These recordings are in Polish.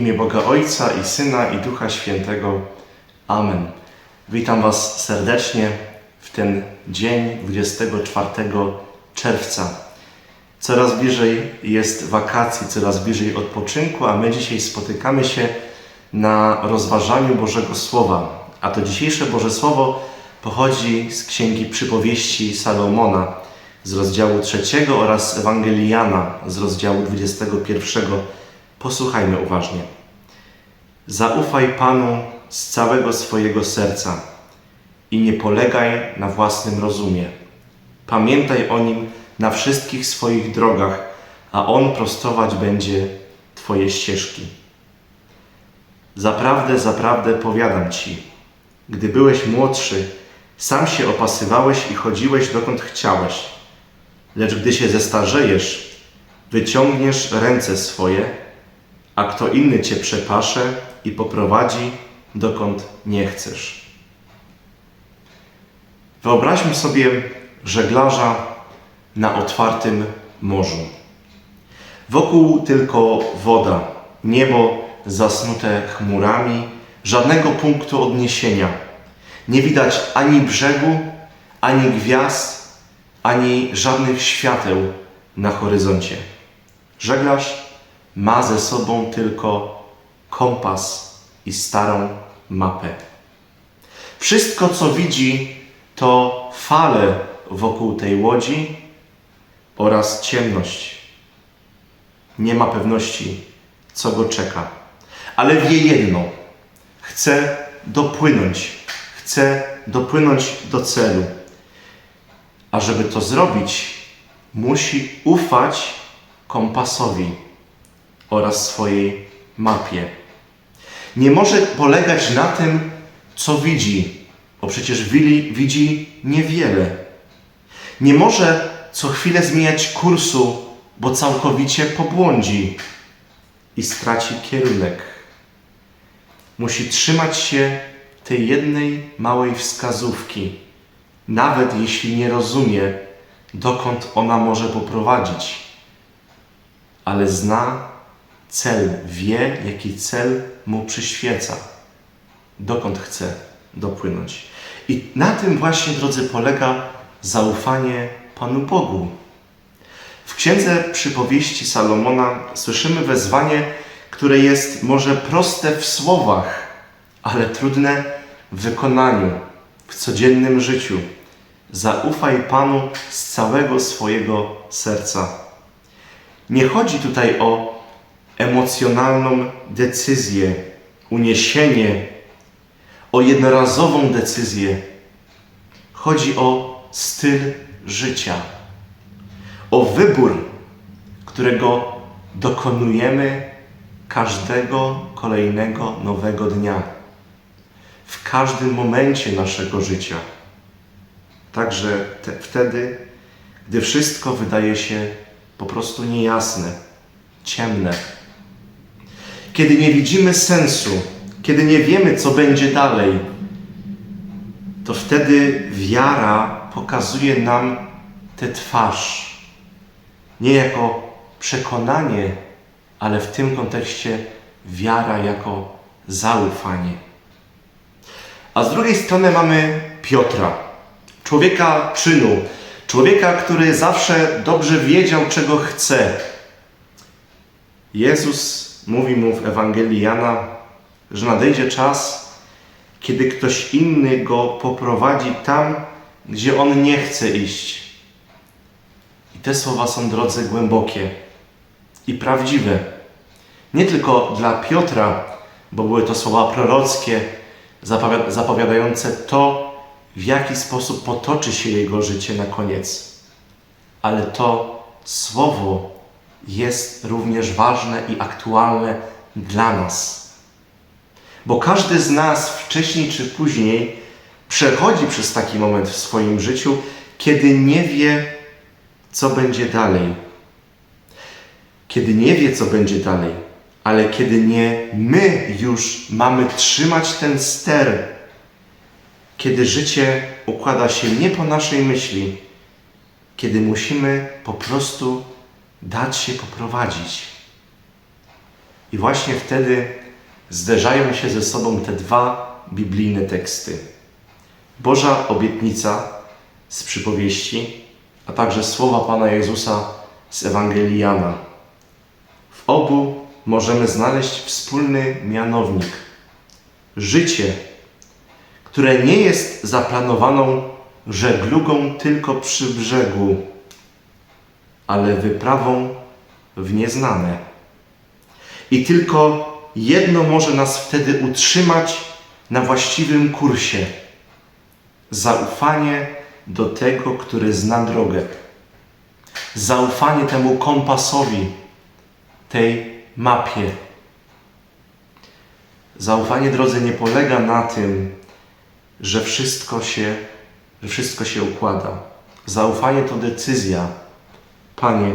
imię Boga Ojca i Syna i Ducha Świętego. Amen. Witam Was serdecznie w ten dzień 24 czerwca. Coraz bliżej jest wakacji, coraz bliżej odpoczynku, a my dzisiaj spotykamy się na rozważaniu Bożego Słowa. A to dzisiejsze Boże Słowo pochodzi z Księgi Przypowieści Salomona z rozdziału trzeciego oraz Ewangelii Jana z rozdziału 21. Posłuchajmy uważnie. Zaufaj Panu z całego swojego serca i nie polegaj na własnym rozumie. Pamiętaj o Nim na wszystkich swoich drogach, a On prostować będzie Twoje ścieżki. Zaprawdę, zaprawdę powiadam Ci, gdy byłeś młodszy, sam się opasywałeś i chodziłeś dokąd chciałeś. Lecz gdy się zestarzejesz, wyciągniesz ręce swoje, a kto inny cię przepasze i poprowadzi dokąd nie chcesz. Wyobraźmy sobie żeglarza na otwartym morzu. Wokół tylko woda, niebo zasnute chmurami, żadnego punktu odniesienia. Nie widać ani brzegu, ani gwiazd, ani żadnych świateł na horyzoncie. Żeglarz ma ze sobą tylko kompas i starą mapę. Wszystko, co widzi, to fale wokół tej łodzi oraz ciemność. Nie ma pewności, co go czeka, ale wie jedno: chce dopłynąć, chce dopłynąć do celu. A żeby to zrobić, musi ufać kompasowi oraz swojej mapie. Nie może polegać na tym, co widzi, bo przecież widzi, niewiele. Nie może co chwilę zmieniać kursu, bo całkowicie pobłądzi i straci kierunek. Musi trzymać się tej jednej małej wskazówki, nawet jeśli nie rozumie, dokąd ona może poprowadzić, ale zna cel, wie, jaki cel mu przyświeca, dokąd chce dopłynąć. I na tym właśnie, drodzy, polega zaufanie Panu Bogu. W księdze przypowieści Salomona słyszymy wezwanie, które jest może proste w słowach, ale trudne w wykonaniu, w codziennym życiu. Zaufaj Panu z całego swojego serca. Nie chodzi tutaj o emocjonalną decyzję, uniesienie, o jednorazową decyzję. Chodzi o styl życia, o wybór, którego dokonujemy każdego kolejnego nowego dnia, w każdym momencie naszego życia. Także te, wtedy, gdy wszystko wydaje się po prostu niejasne, ciemne. Kiedy nie widzimy sensu, kiedy nie wiemy, co będzie dalej, to wtedy wiara pokazuje nam tę twarz. Nie jako przekonanie, ale w tym kontekście wiara jako zaufanie. A z drugiej strony mamy Piotra, człowieka czynu, człowieka, który zawsze dobrze wiedział, czego chce. Jezus mówi mu w Ewangelii Jana, że nadejdzie czas, kiedy ktoś inny go poprowadzi tam, gdzie on nie chce iść. I te słowa są, drodzy, głębokie i prawdziwe. Nie tylko dla Piotra, bo były to słowa prorockie, zapowiadające to, w jaki sposób potoczy się jego życie na koniec. Ale to słowo jest również ważne i aktualne dla nas. Bo każdy z nas wcześniej czy później przechodzi przez taki moment w swoim życiu, kiedy nie wie, co będzie dalej. Kiedy nie wie, co będzie dalej, ale kiedy nie my już mamy trzymać ten ster, kiedy życie układa się nie po naszej myśli, kiedy musimy po prostu dać się poprowadzić. I właśnie wtedy zderzają się ze sobą te dwa biblijne teksty. Boża obietnica z przypowieści, a także słowa Pana Jezusa z Ewangelii Jana. W obu możemy znaleźć wspólny mianownik. Życie, które nie jest zaplanowaną żeglugą tylko przy brzegu, ale wyprawą w nieznane. I tylko jedno może nas wtedy utrzymać na właściwym kursie. Zaufanie do tego, który zna drogę. Zaufanie temu kompasowi, tej mapie. Zaufanie, drodzy, nie polega na tym, że wszystko się, że wszystko się układa. Zaufanie to decyzja. Panie,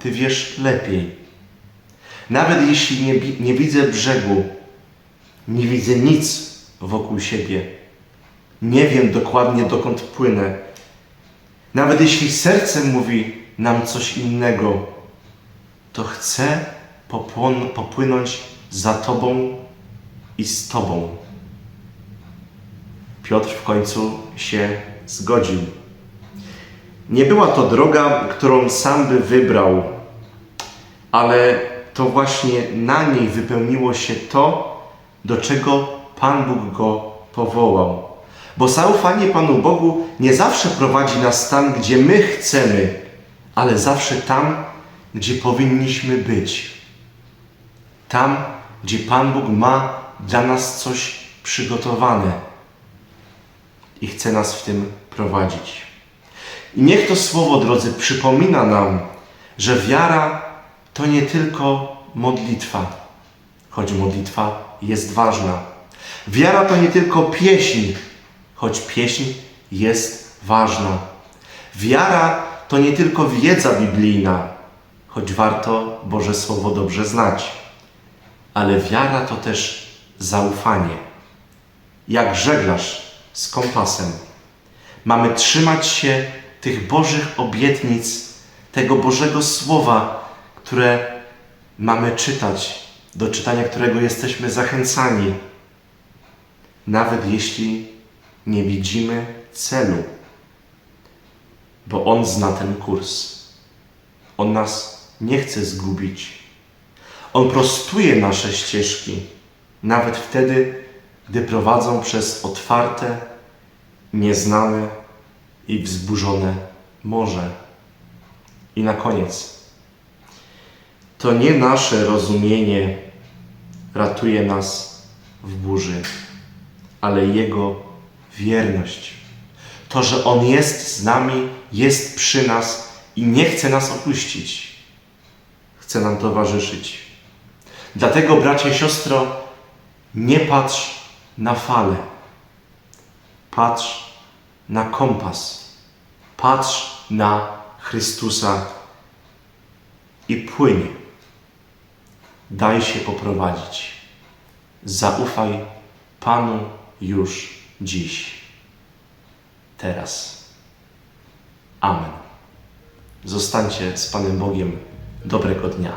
Ty wiesz lepiej. Nawet jeśli nie, nie widzę brzegu, nie widzę nic wokół siebie, nie wiem dokładnie dokąd płynę. Nawet jeśli serce mówi nam coś innego, to chcę popłynąć za Tobą i z Tobą. Piotr w końcu się zgodził. Nie była to droga, którą sam by wybrał, ale to właśnie na niej wypełniło się to, do czego Pan Bóg go powołał. Bo zaufanie Panu Bogu nie zawsze prowadzi nas tam, gdzie my chcemy, ale zawsze tam, gdzie powinniśmy być. Tam, gdzie Pan Bóg ma dla nas coś przygotowane i chce nas w tym prowadzić. I niech to słowo, drodzy, przypomina nam, że wiara to nie tylko modlitwa, choć modlitwa jest ważna. Wiara to nie tylko pieśń, choć pieśń jest ważna. Wiara to nie tylko wiedza biblijna, choć warto Boże Słowo dobrze znać. Ale wiara to też zaufanie. Jak żeglarz z kompasem. Mamy trzymać się tych Bożych obietnic, tego Bożego Słowa, które mamy czytać, do czytania którego jesteśmy zachęcani, nawet jeśli nie widzimy celu, bo On zna ten kurs. On nas nie chce zgubić. On prostuje nasze ścieżki, nawet wtedy, gdy prowadzą przez otwarte, nieznane i wzburzone morze. I na koniec, to nie nasze rozumienie ratuje nas w burzy, ale Jego wierność. To, że On jest z nami, jest przy nas i nie chce nas opuścić. Chce nam towarzyszyć. Dlatego, bracie siostro, nie patrz na fale. Patrz na kompas. Patrz na Chrystusa i płyń. Daj się poprowadzić. Zaufaj Panu już dziś. Teraz. Amen. Zostańcie z Panem Bogiem. Dobrego dnia.